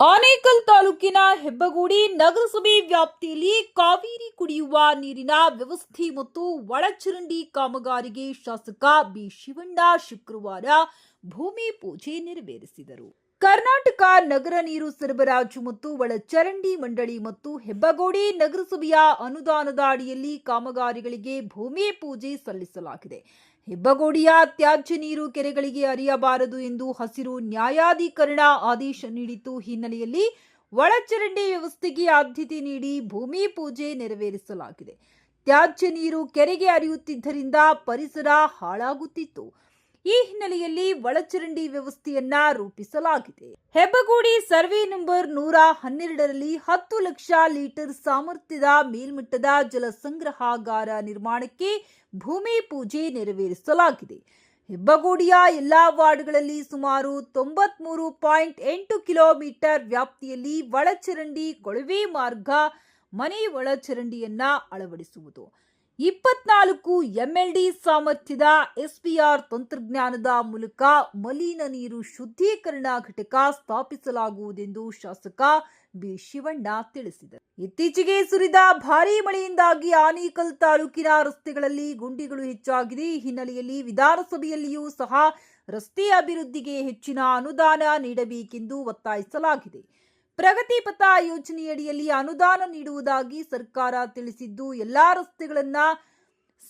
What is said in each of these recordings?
ಆನೇಕಲ್ ತಾಲೂಕಿನ ಹೆಬ್ಬಗೂಡಿ ನಗರಸಭೆ ವ್ಯಾಪ್ತಿಯಲ್ಲಿ ಕಾವೇರಿ ಕುಡಿಯುವ ನೀರಿನ ವ್ಯವಸ್ಥೆ ಮತ್ತು ಒಳಚರಂಡಿ ಕಾಮಗಾರಿಗೆ ಶಾಸಕ ಬಿ ಶಿವಣ್ಣ ಶುಕ್ರವಾರ ಭೂಮಿ ಪೂಜೆ ನೆರವೇರಿಸಿದರು. ಕರ್ನಾಟಕ ನಗರ ನೀರು ಸರಬರಾಜು ಮತ್ತು ಒಳಚರಂಡಿ ಮಂಡಳಿ ಮತ್ತು ಹೆಬ್ಬಗೋಡಿ ನಗರಸಭೆಯ ಅನುದಾನದ ಅಡಿಯಲ್ಲಿ ಕಾಮಗಾರಿಗಳಿಗೆ ಭೂಮಿ ಪೂಜೆ ಸಲ್ಲಿಸಲಾಗಿದೆ. ಹೆಬ್ಬಗೋಡಿಯ ತ್ಯಾಜ್ಯ ನೀರು ಕೆರೆಗಳಿಗೆ ಅರಿಯಬಾರದು ಎಂದು ಹಸಿರು ನ್ಯಾಯಾಧೀಕರಣ ಆದೇಶ ನೀಡಿತ್ತು. ಹಿನ್ನೆಲೆಯಲ್ಲಿ ಒಳಚರಂಡಿ ವ್ಯವಸ್ಥೆಗೆ ಆದ್ಯತೆ ನೀಡಿ ಭೂಮಿ ಪೂಜೆ ನೆರವೇರಿಸಲಾಗಿದೆ. ತ್ಯಾಜ್ಯ ನೀರು ಕೆರೆಗೆ ಹರಿಯುತ್ತಿದ್ದರಿಂದ ಪರಿಸರ ಹಾಳಾಗುತ್ತಿತ್ತು. ಈ ಹಿನ್ನೆಲೆಯಲ್ಲಿ ಒಳಚರಂಡಿ ವ್ಯವಸ್ಥೆಯನ್ನ ರೂಪಿಸಲಾಗಿದೆ. ಹೆಬ್ಬಗೋಡಿ ಸರ್ವೆ ನಂಬರ್ ನೂರ ಹನ್ನೆರಡರಲ್ಲಿ ಹತ್ತು ಲಕ್ಷ ಲೀಟರ್ ಸಾಮರ್ಥ್ಯದ ಮೇಲ್ಮಟ್ಟದ ಜಲ ಸಂಗ್ರಹಾಗಾರ ನಿರ್ಮಾಣಕ್ಕೆ ಭೂಮಿ ಪೂಜೆ ನೆರವೇರಿಸಲಾಗಿದೆ. ಹೆಬ್ಬಗೋಡಿಯ ಎಲ್ಲಾ ವಾರ್ಡ್ಗಳಲ್ಲಿ ಸುಮಾರು ತೊಂಬತ್ಮೂರು ಪಾಯಿಂಟ್ ಎಂಟು ಕಿಲೋಮೀಟರ್ ವ್ಯಾಪ್ತಿಯಲ್ಲಿ ಒಳಚರಂಡಿ ಕೊಳವೆ ಮಾರ್ಗ ಮನೆ ಒಳಚರಂಡಿಯನ್ನ ಅಳವಡಿಸುವುದು. ಇಪ್ಪತ್ನಾಲ್ಕು ಎಂಎಲ್ಡಿ ಸಾಮರ್ಥ್ಯದ ಎಸ್ಪಿಆರ್ ತಂತ್ರಜ್ಞಾನದ ಮೂಲಕ ಮಲಿನ ನೀರು ಶುದ್ಧೀಕರಣ ಘಟಕ ಸ್ಥಾಪಿಸಲಾಗುವುದೆಂದು ಶಾಸಕ ಬಿ ಶಿವಣ್ಣ ತಿಳಿಸಿದರು. ಇತ್ತೀಚೆಗೆ ಸುರಿದ ಭಾರೀ ಮಳೆಯಿಂದಾಗಿ ಆನೇಕಲ್ ತಾಲೂಕಿನ ರಸ್ತೆಗಳಲ್ಲಿ ಗುಂಡಿಗಳು ಹೆಚ್ಚಾಗಿದೆ. ಈ ಹಿನ್ನೆಲೆಯಲ್ಲಿ ವಿಧಾನಸಭೆಯಲ್ಲಿಯೂ ಸಹ ರಸ್ತೆ ಅಭಿವೃದ್ಧಿಗೆ ಹೆಚ್ಚಿನ ಅನುದಾನ ನೀಡಬೇಕೆಂದು ಒತ್ತಾಯಿಸಲಾಗಿದೆ. ಪ್ರಗತಿ ಪಥ ಯೋಜನೆಯಡಿಯಲ್ಲಿ ಅನುದಾನ ನೀಡುವುದಾಗಿ ಸರ್ಕಾರ ತಿಳಿಸಿದ್ದು, ಎಲ್ಲಾ ರಸ್ತೆಗಳನ್ನ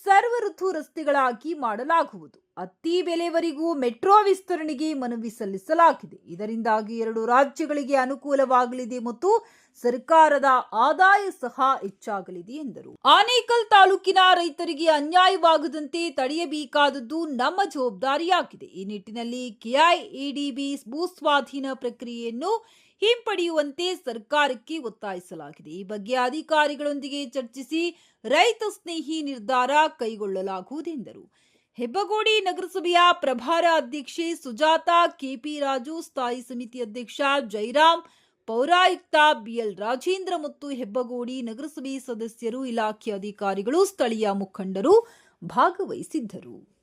ಸರ್ವ ಋತು ರಸ್ತೆಗಳಾಗಿ ಮಾಡಲಾಗುವುದು. ಅತಿ ಬೆಲೆವರೆಗೂ ಮೆಟ್ರೋ ವಿಸ್ತರಣೆಗೆ ಮನವಿ ಸಲ್ಲಿಸಲಾಗಿದೆ. ಇದರಿಂದಾಗಿ ಎರಡು ರಾಜ್ಯಗಳಿಗೆ ಅನುಕೂಲವಾಗಲಿದೆ ಮತ್ತು ಸರ್ಕಾರದ ಆದಾಯ ಸಹ ಹೆಚ್ಚಾಗಲಿದೆ ಎಂದರು. ಆನೇಕಲ್ ತಾಲೂಕಿನ ರೈತರಿಗೆ ಅನ್ಯಾಯವಾಗದಂತೆ ತಡೆಯಬೇಕಾದದ್ದು ನಮ್ಮ ಜವಾಬ್ದಾರಿಯಾಗಿದೆ. ಈ ನಿಟ್ಟಿನಲ್ಲಿ ಕೆಐಎಡಿಬಿ ಭೂಸ್ವಾಧೀನ ಪ್ರಕ್ರಿಯೆಯನ್ನು ಹಿಂಪಡೆಯುವಂತೆ ಸರ್ಕಾರಕ್ಕೆ ಒತ್ತಾಯಿಸಲಾಗಿದೆ. ಈ ಬಗ್ಗೆ ಅಧಿಕಾರಿಗಳೊಂದಿಗೆ ಚರ್ಚಿಸಿ ರೈತ ಸ್ನೇಹಿ ನಿರ್ಧಾರ ಕೈಗೊಳ್ಳಲಾಗುವುದೆಂದರು ಹೆಬ್ಬಗೋಡಿ ನಗರಸಭೆಯ ಪ್ರಭಾರ ಅಧ್ಯಕ್ಷೆ ಸುಜಾತಾ ಕೆಪಿ ರಾಜು, ಸ್ಥಾಯಿ ಸಮಿತಿ ಅಧ್ಯಕ್ಷ ಜೈರಾಮ್ ಪೌರಾಯುಕ್ತ ಬಿಎಲ್ ರಾಜೇಂದ್ರ ಮತ್ತು ಹೆಬ್ಬಗೋಡಿ ನಗರಸಭೆ ಸದಸ್ಯರು, ಇಲಾಖೆ ಅಧಿಕಾರಿಗಳು, ಸ್ಥಳೀಯ ಮುಖಂಡರು ಭಾಗವಹಿಸಿದ್ದರು.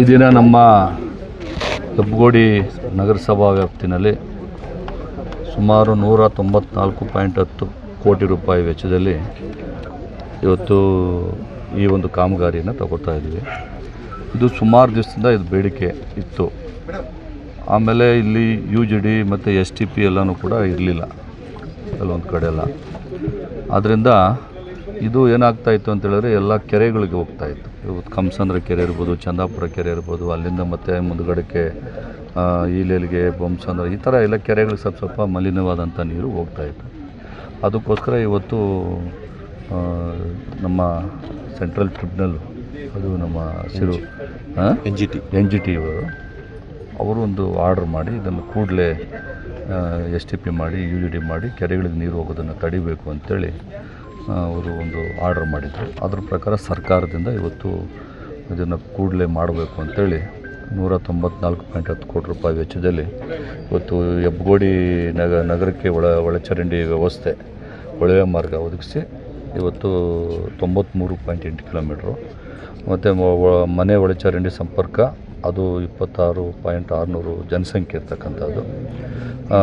ಈ ನಮ್ಮ ಕಬ್ಬಗೋಡಿ ನಗರಸಭಾ ವ್ಯಾಪ್ತಿನಲ್ಲಿ ಸುಮಾರು ನೂರ ತೊಂಬತ್ನಾಲ್ಕು ಪಾಯಿಂಟ್ ಹತ್ತು ಕೋಟಿ ರೂಪಾಯಿ ವೆಚ್ಚದಲ್ಲಿ ಇವತ್ತು ಈ ಒಂದು ಕಾಮಗಾರಿಯನ್ನು ತಗೋತಾ ಇದ್ದೀವಿ. ಇದು ಸುಮಾರು ದಿವಸದಿಂದ ಇದು ಬೇಡಿಕೆ ಇತ್ತು. ಆಮೇಲೆ ಇಲ್ಲಿ ಯು ಜಿ ಡಿ ಮತ್ತು ಎಸ್ ಟಿ ಪಿ ಎಲ್ಲನೂ ಕೂಡ ಇರಲಿಲ್ಲ. ಕೆಲವೊಂದು ಕಡೆ ಎಲ್ಲ. ಆದ್ದರಿಂದ ಇದು ಏನಾಗ್ತಾ ಇತ್ತು ಅಂತ ಹೇಳಿದ್ರೆ ಎಲ್ಲ ಕೆರೆಗಳಿಗೆ ಹೋಗ್ತಾ ಇತ್ತು. ಇವತ್ತು ಕಂಸಂದ್ರ ಕೆರೆ ಇರ್ಬೋದು ಚಂದಾಪುರ ಕೆರೆ ಇರ್ಬೋದು ಅಲ್ಲಿಂದ ಮತ್ತೆ ಮುಂದುಗಡೆಗೆ ಆ, ಈಲೆಲ್ಗೆ ಅಂದ್ರೆ ಈ ಥರ ಎಲ್ಲ ಕೆರೆಗಳಿಗೆ ಸ್ವಲ್ಪ ಸ್ವಲ್ಪ ಮಲಿನವಾದಂಥ ನೀರು ಹೋಗ್ತಾ ಇತ್ತು. ಅದಕ್ಕೋಸ್ಕರ ಇವತ್ತು ನಮ್ಮ ಸೆಂಟ್ರಲ್ ಟ್ರಿಬ್ಯುನಲ್ ಅದು ನಮ್ಮ ಸಿರು N G T. N G T ಇವರು ಅವರು ಒಂದು ಆರ್ಡರ್ ಮಾಡಿ ಇದನ್ನು ಕೂಡಲೇ ಎಸ್ ಟಿ ಪಿ ಮಾಡಿ ಯು ಜಿ ಡಿ ಮಾಡಿ ಕೆರೆಗಳಿಗೆ ನೀರು ಹೋಗೋದನ್ನು ತಡಿಬೇಕು ಅಂತೇಳಿ ಅವರು ಒಂದು ಆರ್ಡರ್ ಮಾಡಿದರು. ಅದ್ರ ಪ್ರಕಾರ ಸರ್ಕಾರದಿಂದ ಇವತ್ತು ಇದನ್ನು ಕೂಡಲೇ ಮಾಡಬೇಕು ಅಂತೇಳಿ ನೂರ ತೊಂಬತ್ನಾಲ್ಕು ಪಾಯಿಂಟ್ ಹತ್ತು ಕೋಟಿ ರೂಪಾಯಿ ವೆಚ್ಚದಲ್ಲಿ ಇವತ್ತು ಹೆಬ್ಬಗೋಡಿ ನಗ ನಗರಕ್ಕೆ ಒಳ ಒಳಚರಂಡಿ ವ್ಯವಸ್ಥೆ ಕೊಳವೆ ಮಾರ್ಗ ಒದಗಿಸಿ ಇವತ್ತು ತೊಂಬತ್ತ್ಮೂರು ಪಾಯಿಂಟ್ ಎಂಟು ಕಿಲೋಮೀಟ್ರು. ಮತ್ತು ಮನೆ ಒಳಚರಂಡಿ ಸಂಪರ್ಕ ಅದು ಇಪ್ಪತ್ತಾರು ಪಾಯಿಂಟ್ ಆರುನೂರು ಜನಸಂಖ್ಯೆ ಇರ್ತಕ್ಕಂಥದ್ದು. ಆ,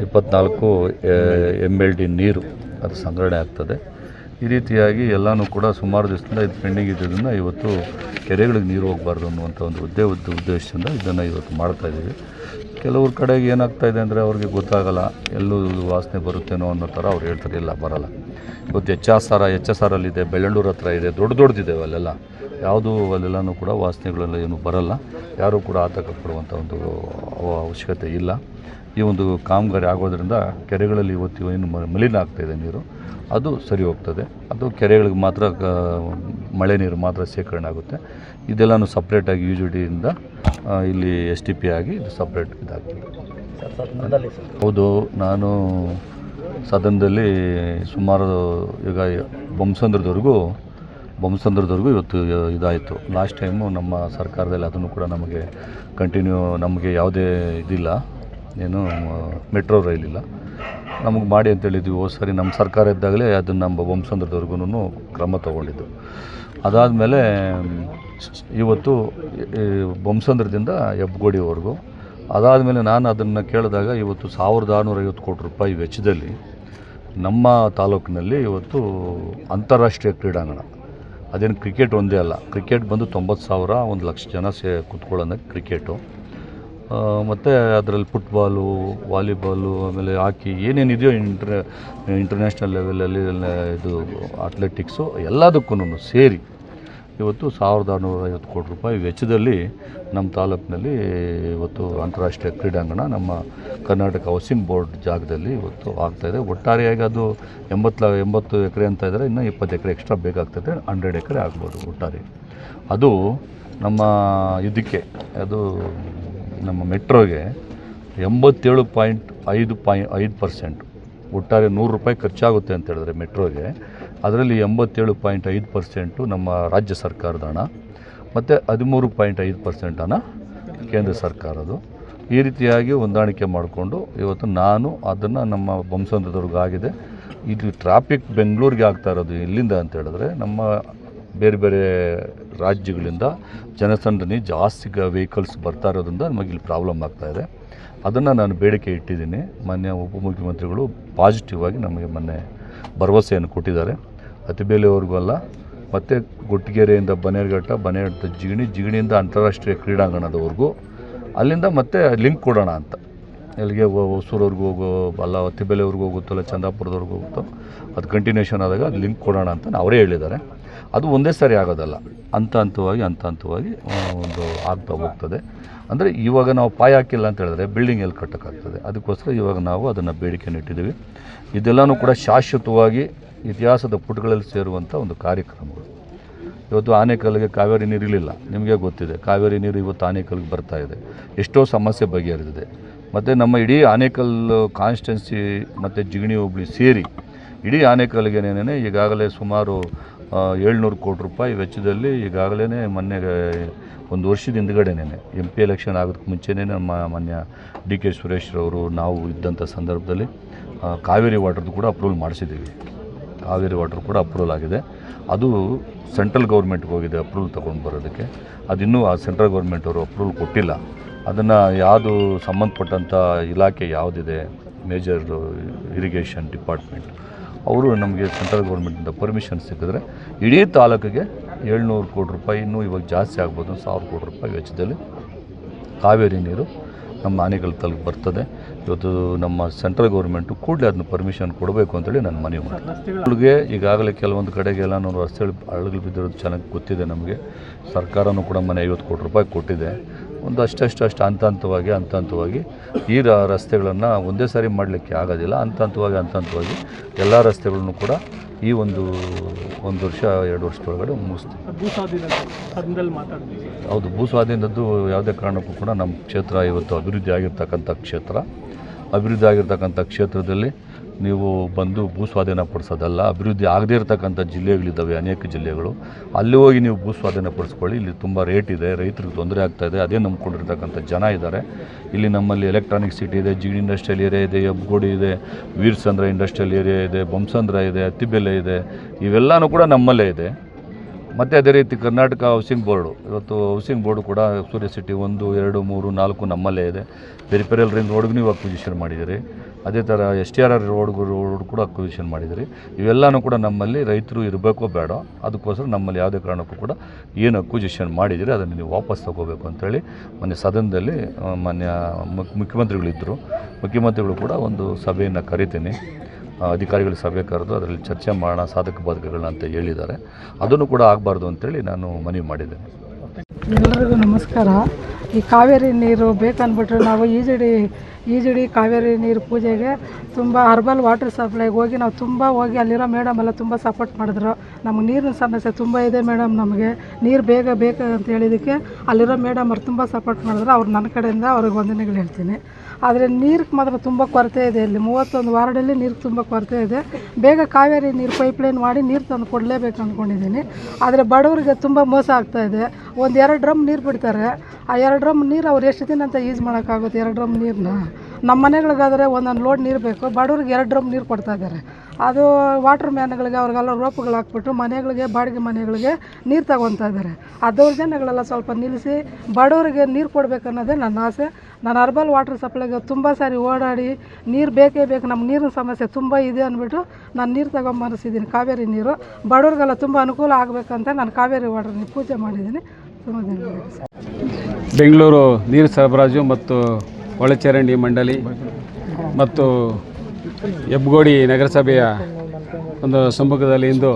ಇಪ್ಪತ್ನಾಲ್ಕು ಎಂ ಎಲ್ ಡಿ ನೀರು ಅದು ಸಂಗ್ರಹಣೆ ಆಗ್ತದೆ. ಈ ರೀತಿಯಾಗಿ ಎಲ್ಲನೂ ಕೂಡ ಸುಮಾರು ದಿವಸದಿಂದ ಇದು ಪೆಂಡಿಂಗ್ ಇದ್ದಿದ್ದರಿಂದ ಇವತ್ತು ಕೆರೆಗಳಿಗೆ ನೀರು ಹೋಗಬಾರ್ದು ಅನ್ನುವಂಥ ಒಂದು ಉದ್ದೇ ಉದ್ದ ಉದ್ದೇಶದಿಂದ ಇದನ್ನು ಇವತ್ತು ಮಾಡ್ತಾ ಇದ್ದೀವಿ. ಕೆಲವ್ರ ಕಡೆಗೆ ಏನಾಗ್ತಾ ಇದೆ ಅಂದರೆ ಅವ್ರಿಗೆ ಗೊತ್ತಾಗಲ್ಲ, ಎಲ್ಲೂ ವಾಸನೆ ಬರುತ್ತೇನೋ ಅನ್ನೋ ಥರ ಅವ್ರು ಹೇಳ್ತಾರೆ, ಇಲ್ಲ, ಬರಲ್ಲ. ಇವತ್ತು H S R H S R ಅಲ್ಲಿದೆ ಬೆಳ್ಳಂಡೂರು ಹತ್ರ ಇದೆ, ದೊಡ್ಡ ದೊಡ್ಡದಿದ್ದಾವೆ ಅಲ್ಲೆಲ್ಲ. ಯಾವುದೂ ಅಲ್ಲೆಲ್ಲನೂ ಕೂಡ ವಾಸನೆಗಳೆಲ್ಲ ಏನು ಬರಲ್ಲ. ಯಾರೂ ಕೂಡ ಆತಂಕ ಪಡುವಂಥ ಒಂದು ಅವ- ಅವಶ್ಯಕತೆ ಇಲ್ಲ. ಈ ಒಂದು ಕಾಮಗಾರಿ ಆಗೋದ್ರಿಂದ ಕೆರೆಗಳಲ್ಲಿ ಇವತ್ತು ಏನು ಮಲಿನ ಆಗ್ತಾಯಿದೆ ನೀರು. ಅದು ಸರಿ ಹೋಗ್ತದೆ. ಅದು ಕೆರೆಗಳಿಗೆ ಮಾತ್ರ ಕ- ಮಳೆ ನೀರು ಮಾತ್ರ ಶೇಖರಣೆ ಆಗುತ್ತೆ. ಇದೆಲ್ಲನೂ ಸಪ್ರೇಟಾಗಿ ಯು ಜಿ ಡಿಯಿಂದ ಇಲ್ಲಿ ಎಸ್ ಟಿ ಪಿ ಆಗಿ ಇದು ಸಪ್ರೇಟ್ ಇದಾಗ್ತದೆ. ಹೌದು ನಾನು ಸದನದಲ್ಲಿ ಸುಮಾರು ಈಗ ಬೊಮ್ಮಸಂದ್ರದವರೆಗೂ ಬೊಮ್ಮಸಂದ್ರದವರೆಗೂ ಇವತ್ತು ಇದಾಯಿತು. ಲಾಸ್ಟ್ ಟೈಮು ನಮ್ಮ ಸರ್ಕಾರದಲ್ಲಿ ಅದನ್ನು ಕೂಡ ನಮಗೆ ಕಂಟಿನ್ಯೂ ನಮಗೆ ಯಾವುದೇ ಇದಿಲ್ಲ. ಏನು ಮೆಟ್ರೋ ರೈಲಿಲ್ಲ ನಮಗೆ ಮಾಡಿ ಅಂತ ಹೇಳಿದ್ವಿ. ಹೋದ ಸರಿ ನಮ್ಮ ಸರ್ಕಾರ ಇದ್ದಾಗಲೇ ಅದನ್ನು ನಮ್ಮ ವಂಶಂದ್ರದವ್ರಿಗೂ ಕ್ರಮ ತಗೊಂಡಿದ್ದು. ಅದಾದಮೇಲೆ, ಇವತ್ತು ಈ ಬೊಮ್ಮಸಂದ್ರದಿಂದ ಹೆಬ್ಗೋಡಿವರೆಗೂ. ಅದಾದಮೇಲೆ ನಾನು ಅದನ್ನು ಕೇಳಿದಾಗ ಇವತ್ತು ಸಾವಿರದ ಆರುನೂರೈವತ್ತು ಕೋಟಿ ರೂಪಾಯಿ ವೆಚ್ಚದಲ್ಲಿ ನಮ್ಮ ತಾಲೂಕಿನಲ್ಲಿ ಇವತ್ತು ಅಂತಾರಾಷ್ಟ್ರೀಯ ಕ್ರೀಡಾಂಗಣ. ಅದೇನು ಕ್ರಿಕೆಟ್ ಒಂದೇ ಅಲ್ಲ. ಕ್ರಿಕೆಟ್ ಬಂದು ತೊಂಬತ್ತು ಸಾವಿರ, ಒಂದು ಲಕ್ಷ ಜನ ಸೇ, ಕುತ್ಕೊಳ್ಳೋಣ ಕ್ರಿಕೆಟು. ಮತ್ತು ಅದರಲ್ಲಿ ಫುಟ್ಬಾಲು, ವಾಲಿಬಾಲು, ಆಮೇಲೆ ಹಾಕಿ ಏನೇನಿದೆಯೋ ಇಂಟ್ರ ಇಂಟರ್ನ್ಯಾಷನಲ್ ಲೆವೆಲಲ್ಲಿ ಇದು ಅಥ್ಲೆಟಿಕ್ಸು ಎಲ್ಲದಕ್ಕೂ ಸೇರಿ ಇವತ್ತು ಸಾವಿರದ ಆರುನೂರ ಐವತ್ತು ಕೋಟಿ ರೂಪಾಯಿ ವೆಚ್ಚದಲ್ಲಿ ನಮ್ಮ ತಾಲೂಕಿನಲ್ಲಿ ಇವತ್ತು ಅಂತಾರಾಷ್ಟ್ರೀಯ ಕ್ರೀಡಾಂಗಣ ನಮ್ಮ ಕರ್ನಾಟಕ ಹೌಸಿಂಗ್ ಬೋರ್ಡ್ ಜಾಗದಲ್ಲಿ ಇವತ್ತು ಆಗ್ತಾಯಿದೆ ಒಟ್ಟಾರೆಯಾಗಿ ಅದು ಎಂಬತ್ತು ಎಂಬತ್ತು ಎಕರೆ ಅಂತ ಇದ್ದರೆ ಇನ್ನೂ ಇಪ್ಪತ್ತು ಎಕರೆ ಎಕ್ಸ್ಟ್ರಾ ಬೇಕಾಗ್ತದೆ. ಹಂಡ್ರೆಡ್ ಎಕರೆ ಆಗ್ಬೋದು ಒಟ್ಟಾರೆ. ಅದು ನಮ್ಮ ಇದಕ್ಕೆ, ಅದು ನಮ್ಮ ಮೆಟ್ರೋಗೆ ಎಂಬತ್ತೇಳು ಪಾಯಿಂಟ್ ಐದು ಪಾಯ್, ಐದು ಪರ್ಸೆಂಟ್. ಒಟ್ಟಾರೆ ನೂರು ರೂಪಾಯಿ ಖರ್ಚಾಗುತ್ತೆ ಅಂತ ಹೇಳಿದ್ರೆ ಮೆಟ್ರೋಗೆ. ಅದರಲ್ಲಿ ಎಂಬತ್ತೇಳು ಪಾಯಿಂಟ್ ಐದು ಪರ್ಸೆಂಟು ನಮ್ಮ ರಾಜ್ಯ ಸರ್ಕಾರದ ಹಣ, ಮತ್ತು ಹದಿಮೂರು ಪಾಯಿಂಟ್ ಐದು ಪರ್ಸೆಂಟ್ ಹಣ ಕೇಂದ್ರ ಸರ್ಕಾರದ್ದು. ಈ ರೀತಿಯಾಗಿ ಹೊಂದಾಣಿಕೆ ಮಾಡಿಕೊಂಡು ಇವತ್ತು ನಾನು ಅದನ್ನು ನಮ್ಮ ಬೊಮ್ಮಸಂದ್ರದವ್ರಿಗೆ ಆಗಿದೆ ಇದು ಟ್ರಾಫಿಕ್ ಬೆಂಗಳೂರಿಗೆ ಆಗ್ತಾ ಇರೋದು ಎಲ್ಲಿಂದ ಅಂತ ಹೇಳಿದ್ರೆ ನಮ್ಮ ಬೇರೆ ಬೇರೆ ರಾಜ್ಯಗಳಿಂದ ಜನಸಂದಣಿ ಜಾಸ್ತಿ ವೆಹಿಕಲ್ಸ್ ಬರ್ತಾ ಇರೋದ್ರಿಂದ ಇಲ್ಲಿ ಪ್ರಾಬ್ಲಮ್ ಆಗ್ತಾ ಇದೆ. ಅದನ್ನು ನಾನು ಬೇಡಿಕೆ ಇಟ್ಟಿದ್ದೀನಿ. ಮಾನ್ಯ ಉಪಮುಖ್ಯಮಂತ್ರಿಗಳು ಪಾಸಿಟಿವ್ ಆಗಿ ನಮಗೆ ಮೊನ್ನೆ ಭರವಸೆಯನ್ನು ಕೊಟ್ಟಿದ್ದಾರೆ. ಅತಿಬೇಲೆವರೆಗೂ ಅಲ್ಲ, ಮತ್ತು ಗುಟ್ಟಿಗೆರೆಯಿಂದ ಬನೇರ್ಘಟ್ಟ ಬನೇರ್ಘಟ್ಟ ಜಿಗಣಿ, ಜಿಗಣಿಯಿಂದ ಅಂತಾರಾಷ್ಟ್ರೀಯ ಕ್ರೀಡಾಂಗಣದವರೆಗೂ. ಅಲ್ಲಿಂದ ಮತ್ತೆ ಲಿಂಕ್ ಕೊಡೋಣ ಅಂತ. ಎಲ್ಲಿಗೆ ಹೊಸೂರವ್ರಿಗೆ ಹೋಗೋ, ಅಲ್ಲ ಅತ್ತಿಬೆಲೆವರೆಗೂ ಹೋಗುತ್ತೋ, ಇಲ್ಲ ಚಂದಾಪುರದವ್ರಿಗೂ ಹೋಗುತ್ತೋ, ಅದು ಕಂಟಿನ್ಯೂಷನ್ ಆದಾಗ ಅದು ಲಿಂಕ್ ಕೊಡೋಣ ಅಂತ ಅವರೇ ಹೇಳಿದ್ದಾರೆ. ಅದು ಒಂದೇ ಸಾರಿ ಆಗೋದಲ್ಲ. ಹಂತ ಹಂತವಾಗಿ ಹಂತ ಹಂತವಾಗಿ ಒಂದು ಆಗ್ತಾ ಹೋಗ್ತದೆ. ಅಂದರೆ ಇವಾಗ ನಾವು ಪಾಯ ಹಾಕಿಲ್ಲ ಅಂತ ಹೇಳಿದ್ರೆ ಬಿಲ್ಡಿಂಗ್ ಎಲ್ಲಿ ಕಟ್ಟೋಕ್ಕಾಗ್ತದೆ? ಅದಕ್ಕೋಸ್ಕರ ಇವಾಗ ನಾವು ಅದನ್ನು ಬೇಡಿಕೆಯನ್ನು ಇಟ್ಟಿದ್ದೀವಿ. ಇದೆಲ್ಲನೂ ಕೂಡ ಶಾಶ್ವತವಾಗಿ ಇತಿಹಾಸದ ಪುಟಗಳಲ್ಲಿ ಸೇರುವಂಥ ಒಂದು ಕಾರ್ಯಕ್ರಮಗಳು. ಇವತ್ತು ಆನೆಕಲ್ಲಿಗೆ ಕಾವೇರಿ ನೀರು ಇರಲಿಲ್ಲ ನಿಮಗೆ ಗೊತ್ತಿದೆ, ಕಾವೇರಿ ನೀರು ಇವತ್ತು ಆನೆಕಲ್ಗೆ ಬರ್ತಾ ಇದೆ. ಎಷ್ಟೋ ಸಮಸ್ಯೆ ಬಗೆಹರಿದಿದೆ. ಮತ್ತು ನಮ್ಮ ಇಡೀ ಆನೇಕಲ್ ಕಾನ್ಸ್ಟೆನ್ಸಿ ಮತ್ತು ಜಿಗಣಿ ಹೋಬಳಿ ಸೇರಿ ಇಡೀ ಆನೇಕಲ್ಗೆನೇ ಈಗಾಗಲೇ ಸುಮಾರು ಏಳ್ನೂರು ಕೋಟಿ ರೂಪಾಯಿ ವೆಚ್ಚದಲ್ಲಿ ಈಗಾಗಲೇ ಮೊನ್ನೆ ಒಂದು ವರ್ಷದ ಹಿಂದ್ಗಡೆನೇ ಎಂ ಪಿ ಎಲೆಕ್ಷನ್ ಆಗೋದಕ್ಕೆ ಮುಂಚೆನೇ ನಮ್ಮ ಮಾನ್ಯ ಡಿ ಕೆ ಸುರೇಶ್ರವರು ನಾವು ಇದ್ದಂಥ ಸಂದರ್ಭದಲ್ಲಿ ಕಾವೇರಿ ವಾಟರ್ದು ಕೂಡ ಅಪ್ರೂವಲ್ ಮಾಡಿಸಿದ್ದೀವಿ. ಕಾವೇರಿ ವಾಟರ್ ಕೂಡ ಅಪ್ರೂವಲ್ ಆಗಿದೆ. ಅದು ಸೆಂಟ್ರಲ್ ಗೌರ್ಮೆಂಟ್ಗೆ ಹೋಗಿದೆ ಅಪ್ರೂವಲ್ ತೊಗೊಂಡು ಬರೋದಕ್ಕೆ. ಅದಿನ್ನೂ ಆ ಸೆಂಟ್ರಲ್ ಗೌರ್ಮೆಂಟವರು ಅಪ್ರೂವಲ್ ಕೊಟ್ಟಿಲ್ಲ. ಅದನ್ನು ಯಾವುದು ಸಂಬಂಧಪಟ್ಟಂಥ ಇಲಾಖೆ ಯಾವುದಿದೆ ಮೇಜರ್ ಇರಿಗೇಷನ್ ಡಿಪಾರ್ಟ್ಮೆಂಟ್ ಅವರು ನಮಗೆ ಸೆಂಟ್ರಲ್ ಗೌರ್ಮೆಂಟಿಂದ ಪರ್ಮಿಷನ್ ಸಿಕ್ಕಿದ್ರೆ ಇಡೀ ತಾಲೂಕಿಗೆ ಏಳ್ನೂರು ಕೋಟಿ ರೂಪಾಯಿ ಇನ್ನೂ ಇವಾಗ ಜಾಸ್ತಿ ಆಗ್ಬೋದು, ಸಾವಿರ ಕೋಟಿ ರೂಪಾಯಿ ವೆಚ್ಚದಲ್ಲಿ ಕಾವೇರಿ ನೀರು ನಮ್ಮ ಆನೆಗಳ ತಲುಪು ಬರ್ತದೆ. ಇವತ್ತು ನಮ್ಮ ಸೆಂಟ್ರಲ್ ಗೌರ್ಮೆಂಟು ಕೂಡಲೇ ಅದನ್ನ ಪರ್ಮಿಷನ್ ಕೊಡಬೇಕು ಅಂತೇಳಿ ನಾನು ಮನವಿ ಮಾಡ್ತೀನಿ. ಈಗಾಗಲೇ ಕೆಲವೊಂದು ಕಡೆಗೆಲ್ಲ ನಾನು ರಸ್ತೆಗಳು ಅಳಗಲು ಬಿದ್ದಿರೋದು ಚೆನ್ನಾಗಿ ಗೊತ್ತಿದೆ ನಮಗೆ. ಸರ್ಕಾರನೂ ಕೂಡ ಮನೆ ಐವತ್ತು ಕೋಟಿ ರೂಪಾಯಿ ಕೊಟ್ಟಿದೆ. ಒಂದು ಅಷ್ಟಷ್ಟು ಅಷ್ಟು ಹಂತ ಹಂತವಾಗಿ ಹಂತ ಹಂತವಾಗಿ ಈ ರಸ್ತೆಗಳನ್ನು ಒಂದೇ ಸಾರಿ ಮಾಡಲಿಕ್ಕೆ ಆಗೋದಿಲ್ಲ. ಹಂತ ಹಂತವಾಗಿ ಹಂತ ಹಂತವಾಗಿ ಎಲ್ಲ ರಸ್ತೆಗಳನ್ನು ಕೂಡ ಈ ಒಂದು ಒಂದು ವರ್ಷ ಎರಡು ವರ್ಷದೊಳಗಡೆ ಮುಗಿಸ್ತೀವಿ. ಹೌದು ಭೂ ಸ್ವಾಧೀನದ್ದು ಯಾವುದೇ ಕಾರಣಕ್ಕೂ ಕೂಡ ನಮ್ಮ ಕ್ಷೇತ್ರ ಇವತ್ತು ಅಭಿವೃದ್ಧಿ ಆಗಿರ್ತಕ್ಕಂಥ ಕ್ಷೇತ್ರ. ಅಭಿವೃದ್ಧಿ ಆಗಿರ್ತಕ್ಕಂಥ ಕ್ಷೇತ್ರದಲ್ಲಿ ನೀವು ಬಂದು ಭೂ ಸ್ವಾಧೀನ ಪಡಿಸೋದಲ್ಲ, ಅಭಿವೃದ್ಧಿ ಆಗದೇ ಇರತಕ್ಕಂಥ ಜಿಲ್ಲೆಗಳಿದ್ದಾವೆ, ಅನೇಕ ಜಿಲ್ಲೆಗಳು. ಅಲ್ಲಿ ಹೋಗಿ ನೀವು ಭೂ ಸ್ವಾಧೀನ ಪಡಿಸ್ಕೊಳ್ಳಿ, ಇಲ್ಲಿ ತುಂಬ ರೇಟ್ ಇದೆ, ರೈತರಿಗೆ ತೊಂದರೆ ಆಗ್ತಾ ಇದೆ, ಅದೇ ನಂಬ್ಕೊಂಡಿರ್ತಕ್ಕಂಥ ಜನ ಇದ್ದಾರೆ. ಇಲ್ಲಿ ನಮ್ಮಲ್ಲಿ ಎಲೆಕ್ಟ್ರಾನಿಕ್ ಸಿಟಿ ಇದೆ ಜಿ ಇಂಡಸ್ಟ್ರಿಯಲ್ ಏರಿಯಾ ಇದೆ ಎಬ್ಗೋಡಿ ಇದೆ ವೀರ್ಸಂದ್ರ ಇಂಡಸ್ಟ್ರಿಯಲ್ ಏರಿಯಾ ಇದೆ ಬೊಮ್ಮಸಂದ್ರ ಇದೆ ಅತ್ತಿಬೆಲೆ ಇದೆ, ಇವೆಲ್ಲನೂ ಕೂಡ ನಮ್ಮಲ್ಲೇ ಇದೆ. ಮತ್ತು ಅದೇ ರೀತಿ ಕರ್ನಾಟಕ ಹೌಸಿಂಗ್ ಬೋರ್ಡು ಇವತ್ತು ಹೌಸಿಂಗ್ ಬೋರ್ಡು ಕೂಡ ಸೂರ್ಯ ಸಿಟಿ ಒಂದು, ಎರಡು, ಮೂರು, ನಾಲ್ಕು ನಮ್ಮಲ್ಲೇ ಇದೆ. ಪೆರಿಪೆರಲ್ ರಿಂಗ್ ರೋಡ್ಗೂ ನೀವು ಅಕ್ವಿಸಿಷನ್ ಮಾಡಿದ್ದೀರಿ. ಅದೇ ಥರ ಎಸ್ ಟಿ ಆರ್ ಆರ್ ರೋಡ್ಗೂ ರೋಡ್ ಕೂಡ ಅಕ್ವಿಜಿಷನ್ ಮಾಡಿದ್ದೀರಿ. ಇವೆಲ್ಲನೂ ಕೂಡ ನಮ್ಮಲ್ಲಿ ರೈತರು ಇರಬೇಕೋ ಬೇಡ, ಅದಕ್ಕೋಸ್ಕರ ನಮ್ಮಲ್ಲಿ ಯಾವುದೇ ಕಾರಣಕ್ಕೂ ಕೂಡ ಏನು ಅಕ್ವಿಜಿಷನ್ ಮಾಡಿದ್ದೀರಿ, ಅದನ್ನು ನೀವು ವಾಪಸ್ ತಗೋಬೇಕು ಅಂತೇಳಿ ಮೊನ್ನೆ ಸದನದಲ್ಲಿ ಮಾನ್ಯ ಮುಖ್ಯ ಮುಖ್ಯಮಂತ್ರಿಗಳಿದ್ದರು ಮುಖ್ಯಮಂತ್ರಿಗಳು ಕೂಡ ಒಂದು ಸಭೆಯನ್ನು ಕರಿತೀನಿ. ಅಧಿಕಾರಿಗಳ ಸಭೆ ಕರೆದು ಅದರಲ್ಲಿ ಚರ್ಚೆ ಮಾಡೋಣ, ಸಾಧಕ ಬಾಧಕಗಳನ್ನ ಅಂತ ಹೇಳಿದ್ದಾರೆ. ಅದನ್ನು ಕೂಡ ಆಗಬಾರ್ದು ಅಂತೇಳಿ ನಾನು ಮನವಿ ಮಾಡಿದ್ದೇನೆ. ಎಲ್ಲರಿಗೂ ನಮಸ್ಕಾರ. ಈ ಕಾವೇರಿ ನೀರು ಬೇಕಂದ್ಬಿಟ್ರೆ ನಾವು ಈಜಡಿ ಈಜಡಿ ಕಾವೇರಿ ನೀರು ಪೂಜೆಗೆ ತುಂಬ ಹರ್ಬಲ್ ವಾಟರ್ ಸಪ್ಲೈಗೆ ಹೋಗಿ ನಾವು ತುಂಬ ಹೋಗಿ ಅಲ್ಲಿರೋ ಮೇಡಮ್ ಎಲ್ಲ ತುಂಬ ಸಪೋರ್ಟ್ ಮಾಡಿದ್ರು. ನಮಗೆ ನೀರಿನ ಸಮಸ್ಯೆ ತುಂಬ ಇದೆ ಮೇಡಮ್ ನಮಗೆ. ನೀರು ಬೇಗ ಬೇಕು ಅಂತ ಹೇಳಿದ್ದಕ್ಕೆ ಅಲ್ಲಿರೋ ಮೇಡಮ್ ಅವ್ರು ತುಂಬ ಸಪೋರ್ಟ್ ಮಾಡಿದ್ರು. ಅವ್ರು ನನ್ನ ಕಡೆಯಿಂದ ಅವ್ರಿಗೆ ವಂದನೆಗಳು ಹೇಳ್ತೀನಿ. ಆದರೆ ನೀರಿಗೆ ಮಾತ್ರ ತುಂಬ ಕೊರತೆ ಇದೆ ಇಲ್ಲಿ. ಮೂವತ್ತೊಂದು ವಾರ್ಡಲ್ಲಿ ನೀರು ತುಂಬ ಕೊರತೆ ಇದೆ. ಬೇಗ ಕಾವೇರಿ ನೀರು ಪೈಪ್ಲೈನ್ ಮಾಡಿ ನೀರು ತಂದು ಕೊಡಲೇಬೇಕು ಅಂದ್ಕೊಂಡಿದ್ದೀನಿ ಆದರೆ ಬಡವರಿಗೆ ತುಂಬ ಮೋಸ ಆಗ್ತಾ ಇದೆ. ಒಂದು ಎರಡು ಡ್ರಮ್ ನೀರು ಬಿಡ್ತಾರೆ. ಆ ಎರಡು ಡ್ರಮ್ ನೀರು ಅವ್ರು ಎಷ್ಟು ದಿನ ಅಂತ ಯೂಸ್ ಮಾಡೋಕ್ಕಾಗುತ್ತೆ ಎರಡು ಡ್ರಮ್ ನೀರನ್ನ ನಮ್ಮ ಮನೆಗಳಿಗಾದರೆ ಒಂದೊಂದು ಲೋಡ್ ನೀರು ಬೇಕು. ಬಡವ್ರಿಗೆ ಎರಡು ಡ್ರಮ್ ನೀರು ಕೊಡ್ತಾ ಇದ್ದಾರೆ ಅದು ವಾಟರ್ ಮ್ಯಾನ್ಗಳಿಗೆ ಅವ್ರಿಗೆಲ್ಲ ರೋಪುಗಳು ಹಾಕ್ಬಿಟ್ಟು ಮನೆಗಳಿಗೆ, ಬಾಡಿಗೆ ಮನೆಗಳಿಗೆ ನೀರು ತಗೊತಾ ಇದ್ದಾರೆ ಆ ದೌರ್ಜನ್ಯಗಳೆಲ್ಲ ಸ್ವಲ್ಪ ನಿಲ್ಲಿಸಿ ಬಡವರಿಗೆ ನೀರು ಕೊಡಬೇಕನ್ನೋದೇ ನನ್ನ ಆಸೆ. ನಾನು ಅರ್ಬಲ್ ವಾಟರ್ ಸಪ್ಲೈಗೆ ತುಂಬ ಸಾರಿ ಓಡಾಡಿ ನೀರು ಬೇಕೇ ಬೇಕು, ನಮ್ಗೆ ನೀರಿನ ಸಮಸ್ಯೆ ತುಂಬ ಇದೆ ಅಂದ್ಬಿಟ್ಟು ನಾನು ನೀರು ತಗೊಂಬರಿಸಿದ್ದೀನಿ ಕಾವೇರಿ ನೀರು. ಬಡವ್ರಿಗೆಲ್ಲ ತುಂಬ ಅನುಕೂಲ ಆಗಬೇಕಂತ ನಾನು ಕಾವೇರಿ ವಾಟರ್ ಪೂಜೆ ಮಾಡಿದ್ದೀನಿ ತುಂಬ ಧನ್ಯವಾದ. ಬೆಂಗಳೂರು ನೀರು ಸರಬರಾಜು ಮತ್ತು ಒಳಚರಂಡಿ ಮಂಡಳಿ ಮತ್ತು ಹೆಬ್ಗೋಡಿ ನಗರಸಭೆಯ ಒಂದು ಸಮ್ಮುಖದಲ್ಲಿ ಇಂದು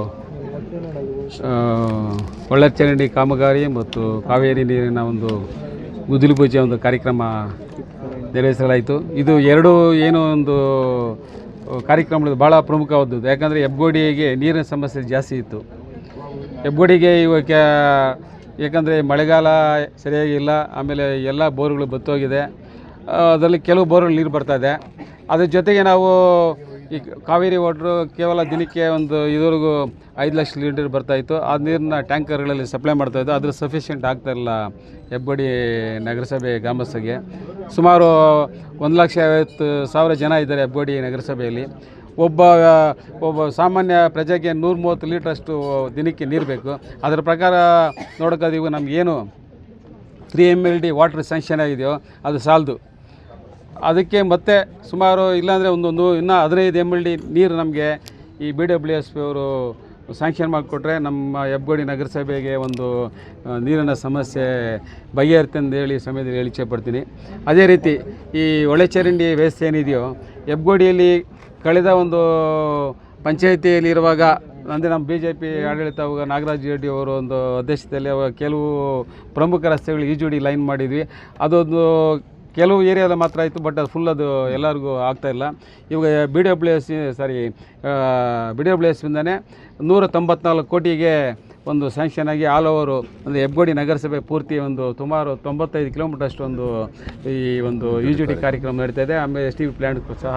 ಒಳಚರಂಡಿ ಕಾಮಗಾರಿ ಮತ್ತು ಕಾವೇರಿ ನೀರಿನ ಒಂದು ಗುದಿಲು ಪೂಜೆ ಒಂದು ಕಾರ್ಯಕ್ರಮ ನೆರವೇರಿಸಲಾಯಿತು. ಇದು ಎರಡು ಏನು ಒಂದು ಕಾರ್ಯಕ್ರಮಗಳು ಭಾಳ ಪ್ರಮುಖವಾದದ್ದು. ಯಾಕಂದರೆ ಹೆಬ್ಗೋಡಿಗೆ ನೀರಿನ ಸಮಸ್ಯೆ ಜಾಸ್ತಿ ಇತ್ತು. ಹೆಬ್ಗೋಡಿಗೆ ಇವಾಗ ಯಾಕಂದರೆ ಮಳೆಗಾಲ ಸರಿಯಾಗಿ ಇಲ್ಲ, ಆಮೇಲೆ ಎಲ್ಲ ಬೋರ್ಗಳು ಬತ್ತೋಗಿದೆ. ಅದರಲ್ಲಿ ಕೆಲವು ಬೋರ್ಗಳು ನೀರು ಬರ್ತಾ ಇದೆ. ಅದ್ರ ಜೊತೆಗೆ ನಾವು ಈ ಕಾವೇರಿ ವಾಟ್ರು ಕೇವಲ ದಿನಕ್ಕೆ ಒಂದು ಇದುವರೆಗೂ ಐದು ಲಕ್ಷ ಲೀಟರ್ ಬರ್ತಾಯಿತ್ತು ಆ ನೀರನ್ನ ಟ್ಯಾಂಕರ್ಗಳಲ್ಲಿ ಸಪ್ಲೈ ಮಾಡ್ತಾಯಿದ್ದು ಅದ್ರ ಸಫಿಷಿಯೆಂಟ್ ಆಗ್ತಾ ಇಲ್ಲ ಹೆಬ್ಬಡಿ ನಗರಸಭೆ ಗ್ರಾಮಸ್ಥರಿಗೆ. ಸುಮಾರು ಒಂದು ಲಕ್ಷ ಐವತ್ತು ಸಾವಿರ ಜನ ಇದ್ದಾರೆ ಹೆಬ್ಬಡಿ ನಗರಸಭೆಯಲ್ಲಿ. ಒಬ್ಬ ಒಬ್ಬ ಸಾಮಾನ್ಯ ಪ್ರಜೆಗೆ ನೂರ ಮೂವತ್ತು ಲೀಟ್ರಷ್ಟು ದಿನಕ್ಕೆ ನೀರು ಬೇಕು. ಅದರ ಪ್ರಕಾರ ನೋಡೋಕ್ಕಾದೀಗ ನಮಗೇನು three M L D water sanction ಆಗಿದೆಯೋ ಅದು ಸಾಲದು. ಅದಕ್ಕೆ ಮತ್ತೆ ಸುಮಾರು ಇಲ್ಲಾಂದರೆ ಒಂದೊಂದು ಒಂದು ಇನ್ನೂ ಹದಿನೈದು ಎಂ ಎಲ್ ಡಿ ನೀರು ನಮಗೆ ಈ ಬಿ ಡಬ್ಲ್ಯೂ ಎಸ್ ಪಿ ಅವರು ಸ್ಯಾಂಕ್ಷನ್ ಮಾಡಿಕೊಟ್ರೆ ನಮ್ಮ ಹೆಬ್ಗೋಡಿ ನಗರಸಭೆಗೆ ಒಂದು ನೀರಿನ ಸಮಸ್ಯೆ ಬಗೆಹರಿತಂದು ಹೇಳಿ ಸಮಯದಲ್ಲಿ ಹೇಳಿ ಇಚ್ಛೆಪಡ್ತೀನಿ ಅದೇ ರೀತಿ ಈ ಒಳಚರಂಡಿ ವ್ಯವಸ್ಥೆ ಏನಿದೆಯೋ ಹೆಬ್ಗೋಡಿಯಲ್ಲಿ ಕಳೆದ ಒಂದು ಪಂಚಾಯಿತಿಯಲ್ಲಿ ಇರುವಾಗ ಅಂದರೆ ನಮ್ಮ ಬಿ ಜೆ ಪಿ ಆಡಳಿತ ನಾಗರಾಜ್ ರೆಡ್ಡಿ ಅವರು ಒಂದು ಅಧ್ಯಕ್ಷತೆಯಲ್ಲಿ ಕೆಲವು ಪ್ರಮುಖ ರಸ್ತೆಗಳು ಈಜುಡಿ ಲೈನ್ ಮಾಡಿದ್ವಿ. ಅದೊಂದು ಕೆಲವು ಏರಿಯಾದಲ್ಲಿ ಮಾತ್ರ ಆಯಿತು, ಬಟ್ ಅದು ಫುಲ್ ಅದು ಎಲ್ಲರಿಗೂ ಆಗ್ತಾಯಿಲ್ಲ ಇವಾಗ B W S sorry B W ಎಸ್ನಿಂದನೇ ನೂರ ತೊಂಬತ್ನಾಲ್ಕು ಕೋಟಿಗೆ ಒಂದು ಸ್ಯಾಂಕ್ಷನ್ ಆಗಿ ಆಲ್ ಓವರು ಅಂದರೆ ಹೆಬ್ಗೋಡಿ ನಗರಸಭೆ ಪೂರ್ತಿ ಒಂದು ಸುಮಾರು ತೊಂಬತ್ತೈದು ಕಿಲೋಮೀಟರ್ ಒಂದು ಈ ಒಂದು ಯು ಜಿ ಟಿ ಕಾರ್ಯಕ್ರಮ ನಡೀತಾ ಇದೆ. ಆಮೇಲೆ ಎಸ್ ಟಿ ವಿ ಪ್ಲ್ಯಾಂಟ್ ಸಹ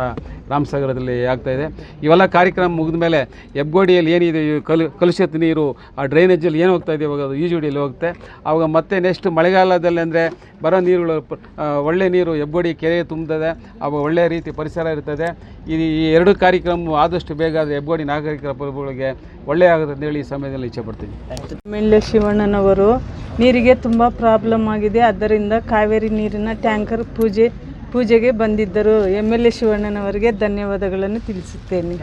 ರಾಮಸಾಗರದಲ್ಲಿ ಆಗ್ತಾ ಇದೆ. ಇವೆಲ್ಲ ಕಾರ್ಯಕ್ರಮ ಮುಗಿದ ಮೇಲೆ ಹೆಬ್ಗೋಡಿಯಲ್ಲಿ ಏನಿದೆ ಕಲು, ಕಲುಷಿತ ನೀರು, ಆ ಡ್ರೈನೇಜಲ್ಲಿ ಏನು ಹೋಗ್ತಾ ಇದೆ, ಇವಾಗ ಅದು ಯು ಜಿ ಡಿಯಲ್ಲಿ ಹೋಗುತ್ತೆ. ಆವಾಗ ಮತ್ತೆ ನೆಕ್ಸ್ಟ್ ಮಳೆಗಾಲದಲ್ಲಿ ಅಂದರೆ ಬರೋ ನೀರುಗಳು ಒಳ್ಳೆ ನೀರು ಹೆಬ್ಗೋಡಿ ಕೆರೆ ತುಂಬುತ್ತದೆ ಆವಾಗ ಒಳ್ಳೆಯ ರೀತಿ ಪರಿಸರ ಇರ್ತದೆ. ಈ ಎರಡು ಕಾರ್ಯಕ್ರಮ ಆದಷ್ಟು ಬೇಗ ಅದು ಹೆಬ್ಗೋಡಿ ನಾಗರಿಕರ ಪ್ರಭುಗಳಿಗೆ ಒಳ್ಳೆಯ ಆಗುತ್ತೆ ಅಂತೇಳಿ ಈ ಸಮಯದಲ್ಲಿ ಇಚ್ಛೆ ಪಡ್ತೀನಿ. ಮೆಲ್ಲೆ ಶಿವಣ್ಣನವರು, ನೀರಿಗೆ ತುಂಬ ಪ್ರಾಬ್ಲಮ್ ಆಗಿದೆ, ಆದ್ದರಿಂದ ಕಾವೇರಿ ನೀರಿನ ಟ್ಯಾಂಕರ್ ಪೂಜೆ, ಪೂಜೆಗೆ ಬಂದಿದ್ದರು. ಎಂ ಎಲ್ ಎ ಶಿವಣ್ಣನವರಿಗೆ ಧನ್ಯವಾದಗಳನ್ನು ತಿಳಿಸುತ್ತೇನೆ.